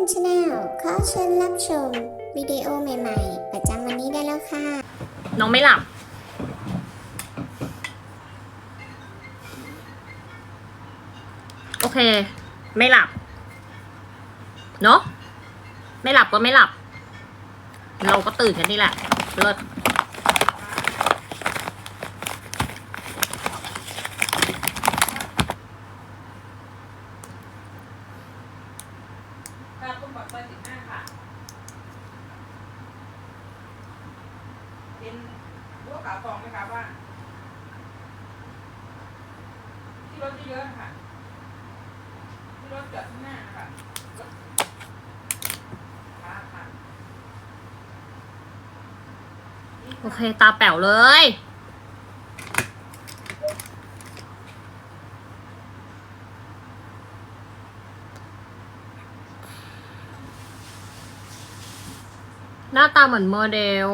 นชาแนลขอเชิญรับชม วิดีโอใหม่ๆ ประจำวันนี้ได้แล้วค่ะ น้องไม่หลับ โอเค ไม่หลับ เนอะไม่หลับก็ไม่หลับ เราก็ตื่นกันนี่แหละเลิศ ค่ะคุณบอกเบอร์สิบห้าค่ะ เป็นรั้วขาวทองไหมคะว่า ที่รถเยอะๆนะคะที่รถจอดข้างหน้านะคะค่ะค่ะโอเค ตาแป๋วเลย หน้าตาเหมือนโมเดล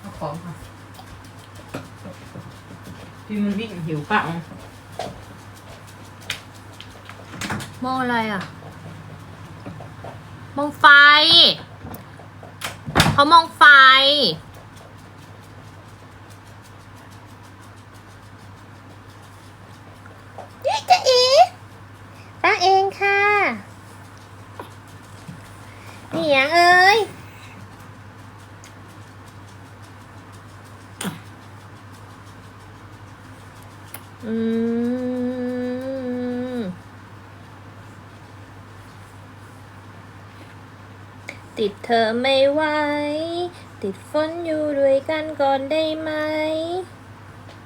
เอา ของค่ะ พี่มันวิ่งหิวเปล่ามองอะไรอะ มองไฟ เขามองไฟ นี่จะอีป้าเองค่ะ เหนียงเอ้ย ติดเธอไม่ไหว ติดฝนอยู่ด้วยกันก่อนได้ไหม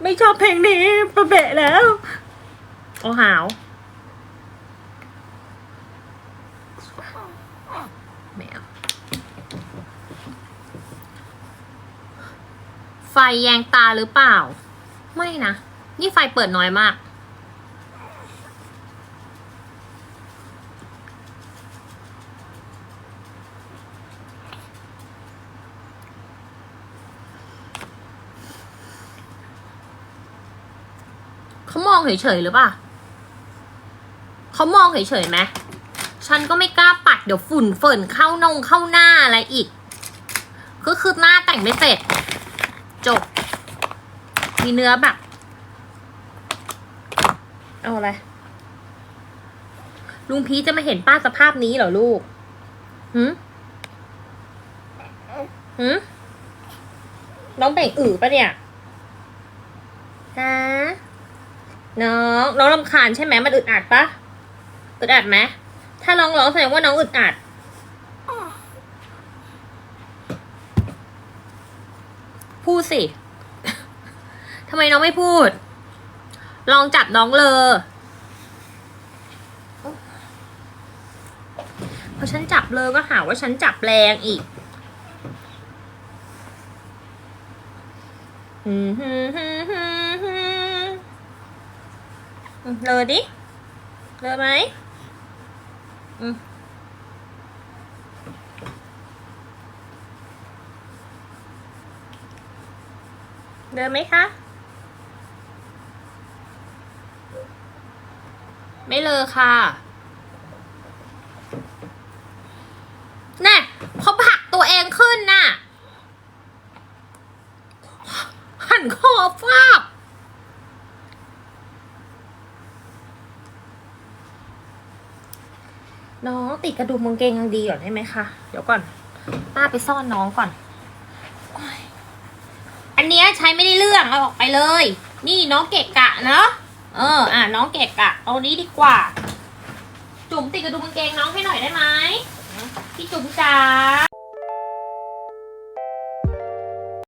ไม่ชอบเพลงนี้ประเบะแล้ว โอ้หาว แมว ไฟแยงตาหรือเปล่า ไม่นะ นี่ไฟเปิดน้อยมาก เขามองเฉยๆหรือเปล่าเขามองเฉยๆไหมฉันก็ไม่กล้าปัดเดี๋ยวฝุ่นเฟินเข้านงเข้าหน้าอะไรอีก ก็คือหน้าแต่งไม่เสร็จ จบ มีเนื้อแบบ เอาอะไร ลุงพีจะมาเห็นป้าสภาพนี้เหรอลูกหืมหืมน้องแบ่งอือปะเนี่ยฮะ น้องน้องรำคาญใช่ไหมมันอึดอัดปะอึดอัดไหมถ้าน้องร้องแสดงว่าน้องอึดอัดพูดสิทำไมน้องไม่พูด ลองจับน้องเลย พอฉันจับเลยก็หาว่าฉันจับแรงอีกอืมฮึมฮึมฮึม เลยดิเลยไหมอืมเลยไหมคะ ไม่เลยค่ะเขาผลักตัวเองขึ้นน่ะ หันคอฟาบ น้องติดกระดุมกางเกงยังดีก่อนได้ไหมคะเดี๋ยวก่อนป้าไปซ่อนน้องก่อน อันเนี้ยใช้ไม่ได้เรื่องเอาออกไปเลย นี่น้องเกะกะเนาะเออ อะน้องเกะกะเอานี้ดีกว่า จุ๋มติดกระดุมกางเกงน้องให้หน่อยได้ไหมพี่จุ๋มจ๋า